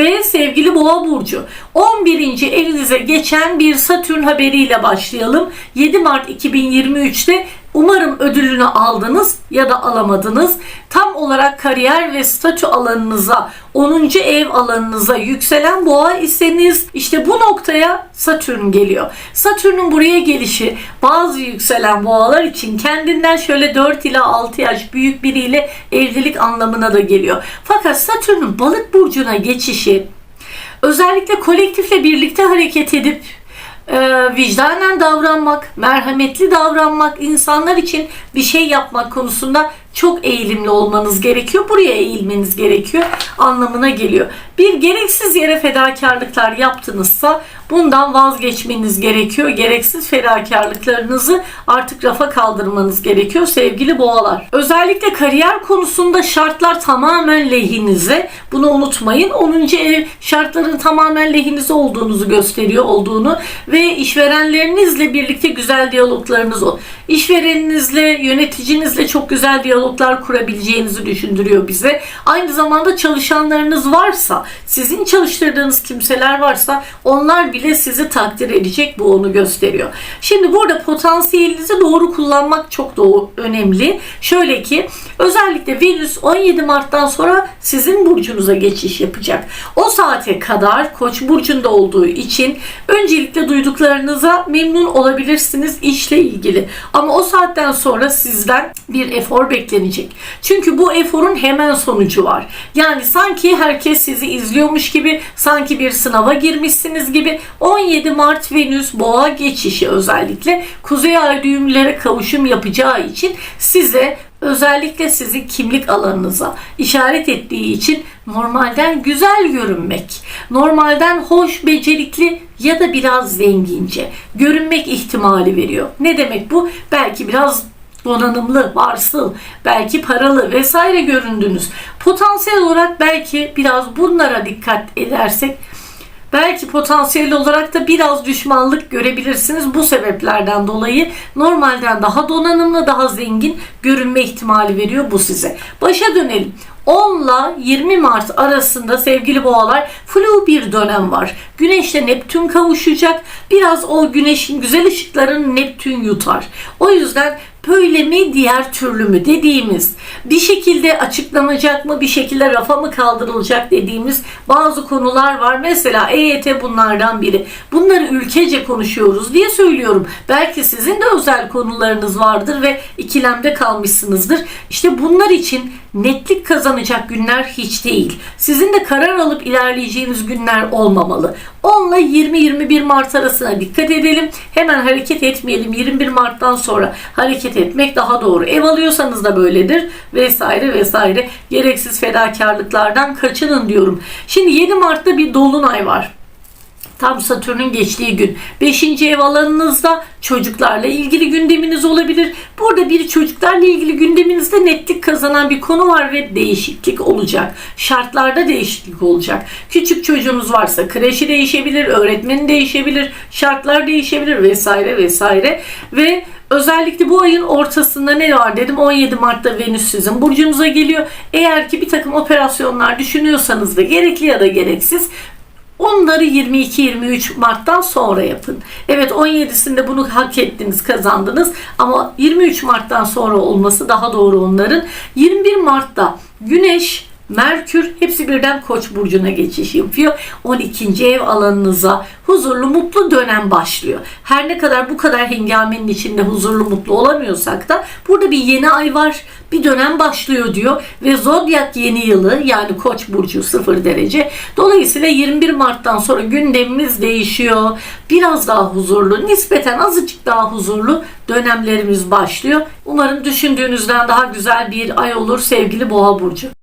Ve sevgili Boğa burcu 11. elinize geçen bir Satürn haberiyle başlayalım. 7 Mart 2023'te Umarım ödülünü aldınız ya da alamadınız. Tam olarak kariyer ve statü alanınıza, 10. ev alanınıza yükselen boğa iseniz işte bu noktaya Satürn geliyor. Satürn'ün buraya gelişi bazı yükselen boğalar için kendinden şöyle 4 ila 6 yaş büyük biriyle evlilik anlamına da geliyor. Fakat Satürn'ün balık burcuna geçişi özellikle kolektifle birlikte hareket edip e, vicdanen davranmak, merhametli davranmak, insanlar için bir şey yapmak konusunda çok eğilimli olmanız gerekiyor. Buraya eğilmeniz gerekiyor anlamına geliyor. Bir gereksiz yere fedakarlıklar yaptınızsa bundan vazgeçmeniz gerekiyor. Gereksiz fedakarlıklarınızı artık rafa kaldırmanız gerekiyor sevgili boğalar. Özellikle kariyer konusunda şartlar tamamen lehinize. Bunu unutmayın. 10. ev şartların tamamen lehinize olduğunuzu gösteriyor olduğunu ve işverenlerinizle birlikte güzel diyaloglarınız o. İşvereninizle, yöneticinizle çok güzel diyaloglar kurabileceğinizi düşündürüyor bize. Aynı zamanda çalışanlarınız varsa, sizin çalıştırdığınız kimseler varsa onlar bile sizi takdir edecek. Bu onu gösteriyor. Şimdi burada potansiyelinizi doğru kullanmak çok doğru, önemli. Şöyle ki özellikle Venüs 17 Mart'tan sonra sizin burcunuza geçiş yapacak. O saate kadar Koç burcunda olduğu için öncelikle duyduklarınıza memnun olabilirsiniz işle ilgili. Ama o saatten sonra sizden bir efor beklenecek. Çünkü bu eforun hemen sonucu var. Yani sanki herkes sizi izliyormuş gibi, sanki bir sınava girmişsiniz gibi 17 Mart Venüs boğa geçişi özellikle kuzey ay düğümlere kavuşum yapacağı için size özellikle sizin kimlik alanınıza işaret ettiği için normalden güzel görünmek, normalden hoş, becerikli ya da biraz zengince görünmek ihtimali veriyor. Ne demek bu? Belki biraz donanımlı, varsıl, belki paralı vesaire göründünüz. Potansiyel olarak belki biraz bunlara dikkat edersek Belki potansiyel olarak da biraz düşmanlık görebilirsiniz. Bu sebeplerden dolayı normalden daha donanımlı, daha zengin görünme ihtimali veriyor bu size. Başa dönelim. 10 ile 20 Mart arasında sevgili boğalar flu bir dönem var. Güneşle Neptün kavuşacak. Biraz o güneşin güzel ışıklarını Neptün yutar. O yüzden böyle mi diğer türlü mü dediğimiz bir şekilde açıklanacak mı bir şekilde rafa mı kaldırılacak dediğimiz bazı konular var. Mesela EYT bunlardan biri. Bunları ülkece konuşuyoruz diye söylüyorum. Belki sizin de özel konularınız vardır ve ikilemde kalmışsınızdır. İşte bunlar için netlik kazanacak günler hiç değil. Sizin de karar alıp ilerleyeceğiniz günler olmamalı. 10 ile 20-21 Mart arasına dikkat edelim. Hemen hareket etmeyelim. 21 Mart'tan sonra hareket etmek daha doğru. Ev alıyorsanız da böyledir vesaire vesaire. Gereksiz fedakarlıklardan kaçının diyorum. Şimdi 7 Mart'ta bir dolunay var. Tam Satürn'ün geçtiği gün. 5. ev alanınızda çocuklarla ilgili gündeminiz olabilir. Burada bir çocuklarla ilgili gündeminizde netlik kazanan bir konu var ve değişiklik olacak. Şartlarda değişiklik olacak. Küçük çocuğunuz varsa kreşi değişebilir, öğretmeni değişebilir, şartlar değişebilir vesaire vesaire. Ve Özellikle bu ayın ortasında ne var dedim 17 Mart'ta Venüs sizin burcunuza geliyor. Eğer ki bir takım operasyonlar düşünüyorsanız da gerekli ya da gereksiz Onları 22-23 Mart'tan sonra yapın. Evet 17'sinde bunu hak ettiniz, kazandınız ama 23 Mart'tan sonra olması daha doğru onların. 21 Mart'ta Güneş Merkür hepsi birden Koç burcuna geçiş yapıyor. 12. ev alanınıza huzurlu mutlu dönem başlıyor. Her ne kadar bu kadar hengamenin içinde huzurlu mutlu olamıyorsak da burada bir yeni ay var. Bir dönem başlıyor diyor ve zodyak yeni yılı yani Koç burcu 0 derece. Dolayısıyla 21 Mart'tan sonra gündemimiz değişiyor. Biraz daha huzurlu, nispeten azıcık daha huzurlu dönemlerimiz başlıyor. Umarım düşündüğünüzden daha güzel bir ay olur sevgili Boğa burcu.